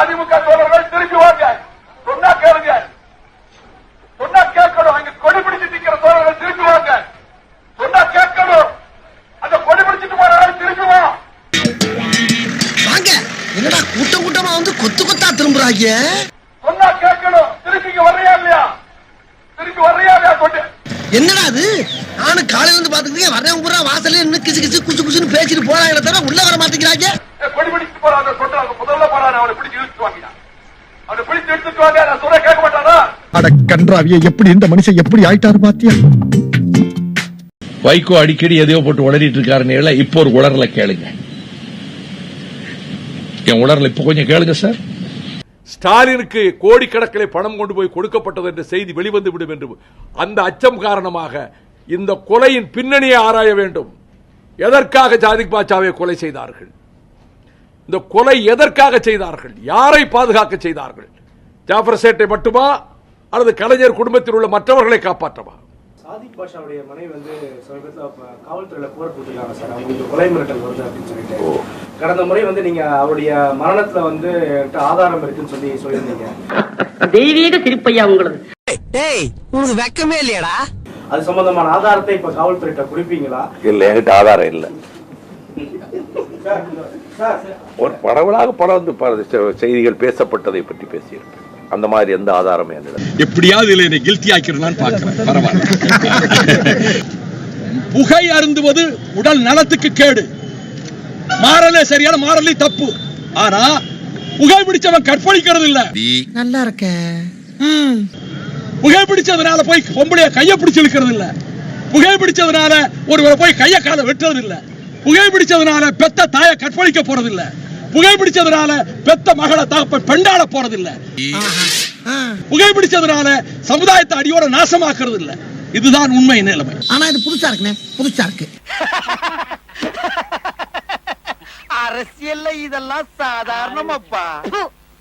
அதிமுக தோழர்கள் திரும்பி வாங்க சொன்னா கேளுங்க. சொன்னா கேட்கணும். அங்க கொடி பிடிச்சு நிக்கிற தோழர்கள் திரும்பி வாங்க சொன்னா கேட்கணும். அந்த கொடி பிடிச்சிட்டு போறாங்க திரும்பி வா. வாங்க. என்னடா கூட்டம் கூட்டமா வந்து கொத்து கொத்தா திரும்புறாங்க சொன்னா கேட்கணும். திருப்பி இங்க வர்றியா இல்லையா? திருப்பி வர்றியா இல்லையா? கொண்டு என்னடா அது? நானும் காலையில இருந்து பாத்துக்கிட்டே வரேன் பூரா வாசல்ல இன்னும் கிசு கிசு அவனை பிடிச்சு இழுத்துட்டு வாங்க அவனை பிடிச்சு எடுத்துட்டு வாங்க நான் சொல்ல கேட்க மாட்டானா? அட கன்றாவிய எப்படி இந்த மனுஷன் எப்படி ஆயிட்டாரு பாத்தியா? வைகோ அடிக்கடி எதையோ போட்டு உளறிட்டு இருக்காருன்னு இப்போ ஒரு உளறல கேளுங்க. என் உளறல இப்ப கொஞ்சம் கேளுங்க சார். ஸ்டாலினுக்கு கோடிக்கணக்கிலே பணம் கொண்டு போய் கொடுக்கப்பட்டது என்ற செய்தி வெளிவந்து விடும் என்று அந்த அச்சம் காரணமாக இந்த கொலையின் பின்னணியை ஆராய வேண்டும். எதற்காக ஜாதிக் பாட்சாவை கொலை செய்தார்கள்? இந்த கொலை எதற்காக செய்தார்கள்? யாரை பாதுகாக்க செய்தார்கள்? ஜாஃபர் சேட்டை மட்டுமா? அல்லது கலைஞர் குடும்பத்தில் உள்ள மற்றவர்களை காப்பாற்றவா? சாதிக் பாஷாவுடைய மனைவி வந்து சமீபத்தில் காவல்துறையில புகார் போட்டிருக்காங்க சார். அவங்களுக்கு கொலை மிரட்டல் வருது அப்படின்னு சொல்லிட்டு. கடந்த முறை வந்து நீங்க அவருடைய மரணத்துல வந்து என்கிட்ட ஆதாரம் இருக்குன்னு சொல்லி சொல்லியிருந்தீங்க. தெய்வீக திருப்பையா உங்களது? டேய் உனக்கு வெக்கமே இல்லையாடா. அது சம்பந்தமான ஆதாரத்தை இப்ப காவல்துறையிட்ட கொடுப்பீங்களா? இல்ல என்கிட்ட ஆதாரம் இல்ல. ஒரு பரவலாக பரந்து பல செய்திகள் பேசப்பட்டதை பற்றி பேசியிருப்பேன். அந்த மாதிரி எந்த ஆதாரமும் என்னிடம் எப்படியாவது இதுல என்னை கில்ட்டி ஆக்கிடலாம்னு பாக்குறேன் பரவாயில்ல. புகை அருந்துவது உடல் நலத்துக்கு கேடு. மாறலே சரியான மாறலே தப்பு. ஆனா புகை பிடிச்சவன் கற்பழிக்கிறது இல்ல. நல்லா இருக்க. புகை பிடிச்சதுனால போய் பொம்பளைய கைய பிடிச்சு இழுக்கிறது இல்ல. புகை பிடிச்சதுனால ஒருவரை போய் கைய காலை வெட்டுறது இல்ல. புகை பிடிச்சதுனால பெத்த தாய கற்பழிக்க போறது இல்ல புகை பிடிச்சதுனால பெத்த மகளை தகப்ப பெண்டாட போறது இல்ல புகை பிடிச்சதுனால சமுதாயத்தை அடியோட நாசமாக்குறது இல்ல இதுதான் உண்மை நிலைமை. ஆனா இது புதுசா இருக்குண்ணே. புதுசா இருக்கு. அரசியல்ல இதெல்லாம் சாதாரணமாப்பா.